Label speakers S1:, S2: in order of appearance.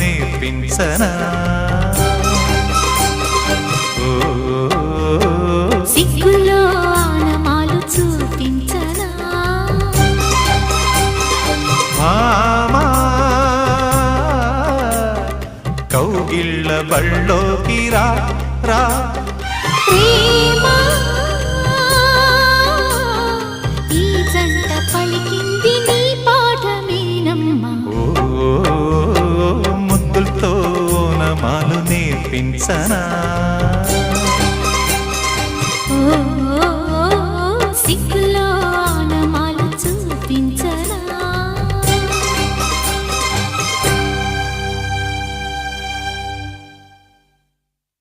S1: నేర్పించనా? ఓ,
S2: సిగ్గులో ఆనమాలు చూపించనా?
S1: మామా కౌగిళ్ళ బళ్ళోకి రా రా.
S2: ప్రేమ ఈ జంట
S1: ఓ నేర్పించనా?